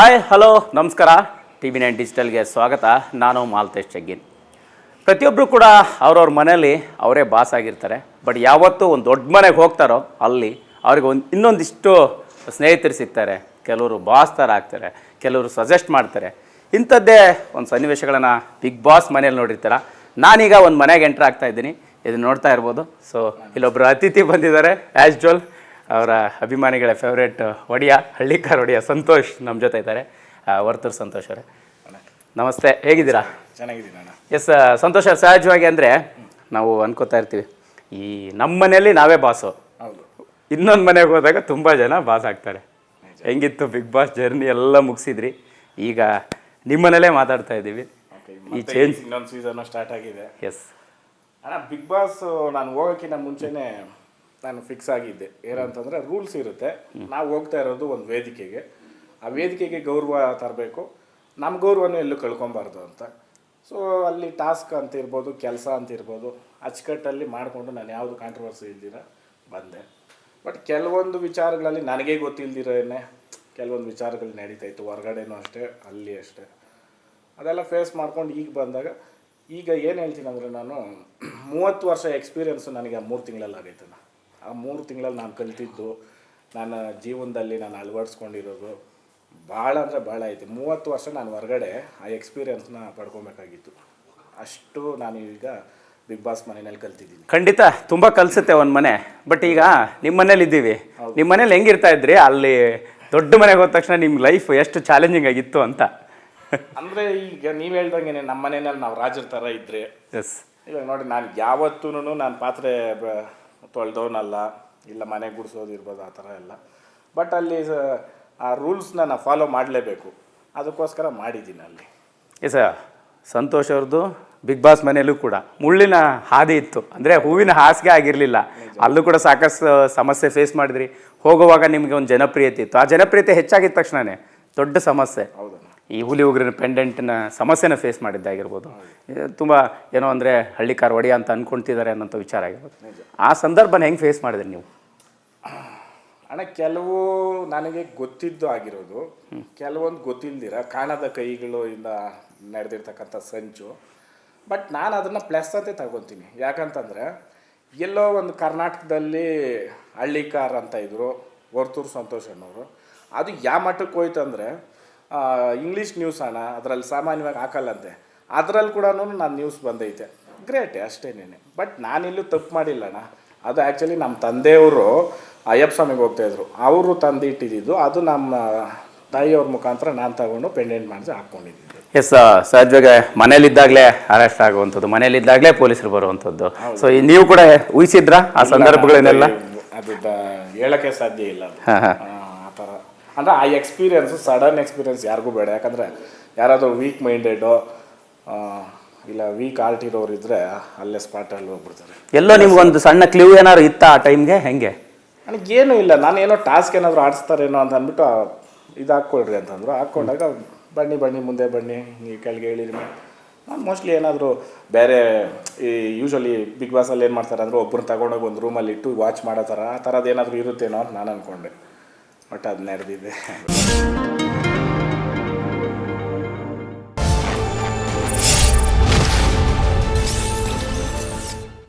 Hi hello ನಮಸ್ಕಾರ. T V nine ಡಿಜಿಟಲ್ಗೆ ಸ್ವಾಗತ. ನಾನು ಮಾಲ್ತೇಶ್ ಚಗ್ಗಿನ್. ಪ್ರತಿಯೊಬ್ಬರು ಕೂಡ ಅವ್ರವ್ರ ಮನೇಲಿ ಅವರೇ ಬಾಸ್ ಆಗಿರ್ತಾರೆ. ಬಟ್ ಯಾವತ್ತೂ ಒಂದು ದೊಡ್ಡ ಮನೆಗೆ ಹೋಗ್ತಾರೋ ಅಲ್ಲಿ ಅವ್ರಿಗೆ ಒಂದು ಇನ್ನೊಂದಿಷ್ಟು ಸ್ನೇಹಿತರು ಸಿಗ್ತಾರೆ. ಕೆಲವರು ಬಾಸ್ ಥರ ಆಗ್ತಾರೆ. ಕೆಲವರು ಸಜೆಸ್ಟ್ ಮಾಡ್ತಾರೆ. ಇಂಥದ್ದೇ ಒಂದು ಸನ್ನಿವೇಶಗಳನ್ನು ಬಿಗ್ ಬಾಸ್ ಮನೇಲಿ ನೋಡಿರ್ತಾರೆ. ನಾನೀಗ ಒಂದು ಮನೆಗೆ ಎಂಟ್ರ್ ಆಗ್ತಾ ಇದ್ದೀನಿ. ಇದನ್ನು ನೋಡ್ತಾ ಇರ್ಬೋದು. ಸೊ ಇಲ್ಲೊಬ್ಬರು ಅತಿಥಿ ಬಂದಿದ್ದಾರೆ ಆ್ಯಸ್ ಜ್ವಲ್ ಅವರ ಅಭಿಮಾನಿಗಳ ಫೇವ್ರೇಟ್ ಒಡಿಯ ಹಳ್ಳಿಕಾರ್ ಒಡಿಯ ಸಂತೋಷ್ ನಮ್ಮ ಜೊತೆ ಇದ್ದಾರೆ. ವರ್ತರ್ ಸಂತೋಷ್ ಅವರೇ. ನಮಸ್ತೆ ಹೇಗಿದ್ದೀರಾ? ಚೆನ್ನಾಗಿದ್ದೀನಿ ಅಣ್ಣ. ಎಸ್ ಸಂತೋಷ್ ಅವ್ರು ಸಹಜವಾಗಿ ಅಂದರೆ ನಾವು ಅನ್ಕೋತಾ ಇರ್ತೀವಿ ಈ ನಮ್ಮ ಮನೆಯಲ್ಲಿ ನಾವೇ ಬಾಸು ಹೌದು. ಇನ್ನೊಂದು ಮನೆಗೆ ಹೋದಾಗ ತುಂಬ ಜನ ಬಾಸ್ ಆಗ್ತಾರೆ. ಹೆಂಗಿತ್ತು ಬಿಗ್ ಬಾಸ್ ಜರ್ನಿ ಎಲ್ಲ ಮುಗಿಸಿದ್ರಿ. ಈಗ ನಿಮ್ಮ ಮನೇಲೇ ಮಾತಾಡ್ತಾ ಇದ್ದೀವಿ. ಈ ಚೇಂಜ್ ಇನ್ನೊಂದು ಸೀಸನ್ ಸ್ಟಾರ್ಟ್ ಆಗಿದೆ. ಎಸ್ ಅಣ್ಣ ಬಿಗ್ ಬಾಸ್ ನಾನು ಹೋಗೋಕ್ಕಿಂತ ಮುಂಚೆನೇ ನಾನು ಫಿಕ್ಸ್ ಆಗಿದ್ದೆ. ಏನಂತಂದರೆ ರೂಲ್ಸ್ ಇರುತ್ತೆ. ನಾವು ಹೋಗ್ತಾ ಇರೋದು ಒಂದು ವೇದಿಕೆಗೆ. ಆ ವೇದಿಕೆಗೆ ಗೌರವ ತರಬೇಕು. ನಮ್ಮ ಗೌರವನೂ ಎಲ್ಲೂ ಕಳ್ಕೊಬಾರ್ದು ಅಂತ. ಸೊ ಅಲ್ಲಿ ಟಾಸ್ಕ್ ಅಂತ ಇರ್ಬೋದು, ಕೆಲಸ ಅಂತ ಇರ್ಬೋದು, ಅಚ್ಚುಕಟ್ಟಲ್ಲಿ ಮಾಡಿಕೊಂಡು ನಾನು ಯಾವುದು ಕಾಂಟ್ರವರ್ಸಿ ಇಲ್ದಿರ ಬಂದೆ. ಬಟ್ ಕೆಲವೊಂದು ವಿಚಾರಗಳಲ್ಲಿ ನನಗೆ ಗೊತ್ತಿಲ್ದಿರೋನೆ ಕೆಲವೊಂದು ವಿಚಾರಗಳು ನಡೀತಾ ಇತ್ತು. ಹೊರಗಡೆನೂ ಅಷ್ಟೇ, ಅಲ್ಲಿ ಅಷ್ಟೇ. ಅದೆಲ್ಲ ಫೇಸ್ ಮಾಡ್ಕೊಂಡು ಈಗ ಬಂದಾಗ, ಈಗ ಏನು ಹೇಳ್ತೀನಿ ಅಂದರೆ ನಾನು ಮೂವತ್ತು ವರ್ಷ ಎಕ್ಸ್ಪೀರಿಯನ್ಸು ನನಗೆ ಆ ಮೂರು ತಿಂಗಳಲ್ಲಿ ಆಗೈತೆ. ಆ ಮೂರು ತಿಂಗಳಲ್ಲಿ ನಾನು ಕಲಿತಿದ್ದು ನನ್ನ ಜೀವನದಲ್ಲಿ ನಾನು ಅಳವಡಿಸ್ಕೊಂಡಿರೋದು ಭಾಳ ಅಂದರೆ ಭಾಳ ಐತೆ. ಮೂವತ್ತು ವರ್ಷ ನಾನು ಹೊರಗಡೆ ಆ ಎಕ್ಸ್ಪೀರಿಯನ್ಸ್ನ ಪಡ್ಕೊಬೇಕಾಗಿತ್ತು. ಅಷ್ಟು ನಾನು ಈಗ ಬಿಗ್ ಬಾಸ್ ಮನೆಯಲ್ಲಿ ಕಲ್ತಿದ್ದೀನಿ. ಖಂಡಿತ ತುಂಬ ಕಲಿಸುತ್ತೆ ಒಂದು ಮನೆ. ಬಟ್ ಈಗ ನಿಮ್ಮ ಮನೇಲಿ ಇದ್ದೀವಿ. ನಿಮ್ಮ ಮನೇಲಿ ಹೆಂಗಿರ್ತಾ ಇದ್ರಿ? ಅಲ್ಲಿ ದೊಡ್ಡ ಮನೆಗೆ ಹೋದ ತಕ್ಷಣ ನಿಮ್ಮ ಲೈಫ್ ಎಷ್ಟು ಚಾಲೆಂಜಿಂಗ್ ಆಗಿತ್ತು ಅಂತ. ಅಂದರೆ ಈಗ ನೀವು ಹೇಳ್ದಂಗೆ ನಮ್ಮ ಮನೆಯಲ್ಲಿ ನಾವು ರಾಜರ ಥರ ಇದ್ದರೆ ಎಸ್ ಇವಾಗ ನೋಡಿ ನಾನು ಯಾವತ್ತೂ ನಾನು ಪಾತ್ರೆ ಬ- ತೊಳ್ದವನಲ್ಲ ಇಲ್ಲ ಮನೆ ಗುಡಿಸೋದು ಇರ್ಬೋದು ಆ ಥರ ಎಲ್ಲ. ಬಟ್ ಅಲ್ಲಿ ಸ- ಆ ರೂಲ್ಸ್ನ ನಾನು ಫಾಲೋ ಮಾಡಲೇಬೇಕು. ಅದಕ್ಕೋಸ್ಕರ ಮಾಡಿದ್ದೀನಿ ಅಲ್ಲಿ. ಎಸ್ ಸಂತೋಷ್ ಅವ್ರದ್ದು ಬಿಗ್ ಬಾಸ್ ಮನೆಯಲ್ಲೂ ಕೂಡ ಮುಳ್ಳಿನ ಹಾದಿ ಇತ್ತು. ಅಂದರೆ ಹೂವಿನ ಹಾಸಿಗೆ ಆಗಿರಲಿಲ್ಲ. ಅಲ್ಲೂ ಕೂಡ ಸಾಕಷ್ಟು ಸಮಸ್ಯೆ ಫೇಸ್ ಮಾಡಿದ್ರಿ. ಹೋಗುವಾಗ ನಿಮಗೆ ಒಂದು ಜನಪ್ರಿಯತೆ ಇತ್ತು. ಆ ಜನಪ್ರಿಯತೆ ಹೆಚ್ಚಾಗಿದ್ದ ತಕ್ಷಣನೇ ದೊಡ್ಡ ಸಮಸ್ಯೆ. ಹೌದಣ್ಣ ಈ ಹುಲಿ ಉಗ್ರಿನ ಪೆಂಡೆಂಟ್ನ ಸಮಸ್ಯೆನ ಫೇಸ್ ಮಾಡಿದ್ದಾಗಿರ್ಬೋದು. ತುಂಬ ಏನೋ ಅಂದರೆ ಹಳ್ಳಿಕಾರ್ ಒಡೆಯ ಅಂತ ಅನ್ಕೊಂತಿದ್ದಾರೆ ಅನ್ನೋಂಥ ವಿಚಾರ ಆಗಿರ್ಬೋದು. ಆ ಸಂದರ್ಭನ ಹೆಂಗೆ ಫೇಸ್ ಮಾಡಿದ್ರಿ ನೀವು? ಅಣ್ಣ ಕೆಲವು ನನಗೆ ಗೊತ್ತಿದ್ದು ಆಗಿರೋದು ಕೆಲವೊಂದು ಗೊತ್ತಿಲ್ದಿರ ಕಾಣದ ಕೈಗಳು ಇಂದ ನಡೆದಿರ್ತಕ್ಕಂಥ ಸಂಚು ಬಟ್ ನಾನು ಅದನ್ನು ಪ್ಲಸ್ ಅಂತ ತಗೊತೀನಿ. ಯಾಕಂತಂದರೆ ಎಲ್ಲೋ ಒಂದು ಕರ್ನಾಟಕದಲ್ಲಿ ಹಳ್ಳಿಕಾರ್ ಅಂತ ಇದ್ದರು ವರ್ತೂರು ಸಂತೋಷ್ ಅನ್ನೋರು ಅದು ಯಾವ ಮಟ್ಟಕ್ಕೆ ಹೋಯ್ತು ಅಂದರೆ ಇಂಗ್ಲೀಷ್ ನ್ಯೂಸ್ ಅಣ್ಣ ಅದರಲ್ಲಿ ಸಾಮಾನ್ಯವಾಗಿ ಹಾಕಲ್ಲಂತೆ. ಅದರಲ್ಲಿ ಕೂಡ ನಾನು ನ್ಯೂಸ್ ಬಂದೈತೆ. ಗ್ರೇಟ್ ಅಷ್ಟೇನೇ ಬಟ್ ನಾನಿಲ್ಲೂ ತಪ್ಪು ಮಾಡಿಲ್ಲ ಅಣ್ಣ. ಅದು ಆ್ಯಕ್ಚುಲಿ ನಮ್ಮ ತಂದೆಯವರು ಅಯ್ಯಪ್ಪ ಸ್ವಾಮಿಗೆ ಹೋಗ್ತಾಯಿದ್ರು ಅವರು ತಂದು ಇಟ್ಟಿದ್ದು ಅದು ನಮ್ಮ ತಾಯಿಯವ್ರ ಮುಖಾಂತರ ನಾನು ತಗೊಂಡು ಪೆಂಡೆಂಟ್ ಮಾಡಿಸಿ ಹಾಕ್ಕೊಂಡಿದ್ದೆ ಎಸ್ ಸಹಜವಾಗಿ ಮನೇಲಿದ್ದಾಗಲೇ ಅರೆಸ್ಟ್ ಆಗುವಂಥದ್ದು ಮನೇಲಿದ್ದಾಗಲೇ ಪೊಲೀಸರು ಬರುವಂಥದ್ದು. ಸೊ ನೀವು ಕೂಡ ಊಹಿಸಿದ್ರ ಆ ಸಂದರ್ಭಗಳನ್ನೆಲ್ಲ? ಅದು ಹೇಳಕ್ಕೆ ಸಾಧ್ಯ ಇಲ್ಲ ಹಾಂ ಅಂದರೆ ಆ ಎಕ್ಸ್ಪೀರಿಯೆನ್ಸು ಸಡನ್ ಎಕ್ಸ್ಪೀರಿಯನ್ಸ್ ಯಾರಿಗೂ ಬೇಡ. ಯಾಕಂದರೆ ಯಾರಾದರೂ ವೀಕ್ ಮೈಂಡೆಡು ಇಲ್ಲ ವೀಕ್ ಆರ್ಟ್ ಇರೋರು ಇದ್ದರೆ ಅಲ್ಲೇ ಸ್ಪಾಟಲ್ಲಿ ಹೋಗ್ಬಿಡ್ತಾರೆ. ಎಲ್ಲೋ ನಿಮ್ಗೊಂದು ಸಣ್ಣ ಕ್ಲೂ ಏನಾದ್ರು ಇತ್ತ ಆ ಟೈಮ್ಗೆ ಹೆಂಗೆ? ನನಗೇನು ಇಲ್ಲ. ನಾನು ಏನೋ ಟಾಸ್ಕ್ ಏನಾದರೂ ಆಡಿಸ್ತಾರೇನೋ ಅಂತ ಅಂದ್ಬಿಟ್ಟು ಇದು ಹಾಕ್ಕೊಳ್ರಿ ಅಂತಂದ್ರು. ಹಾಕ್ಕೊಂಡಾಗ ಬನ್ನಿ ಬನ್ನಿ ಮುಂದೆ ಬನ್ನಿ ನೀವು ಕೆಳಗೆ ಹೇಳಿದ ನಾನು ಮೋಸ್ಟ್ಲಿ ಏನಾದರೂ ಬೇರೆ ಈ ಯೂಶ್ವಲಿ ಬಿಗ್ ಬಾಸಲ್ಲಿ ಏನು ಮಾಡ್ತಾರೆ ಅಂದರೆ ಒಬ್ಬರು ತಗೊಂಡೋಗಿ ಒಂದು ರೂಮಲ್ಲಿ ಇಟ್ಟು ವಾಚ್ ಮಾಡೋ ಥರ ಆ ಥರದ್ದು ಏನಾದರೂ ಇರುತ್ತೇನೋ ಅಂತ ನಾನು ಅಂದ್ಕೊಂಡೆ ಬಟ್ ಅದು ನಡೆದಿದೆ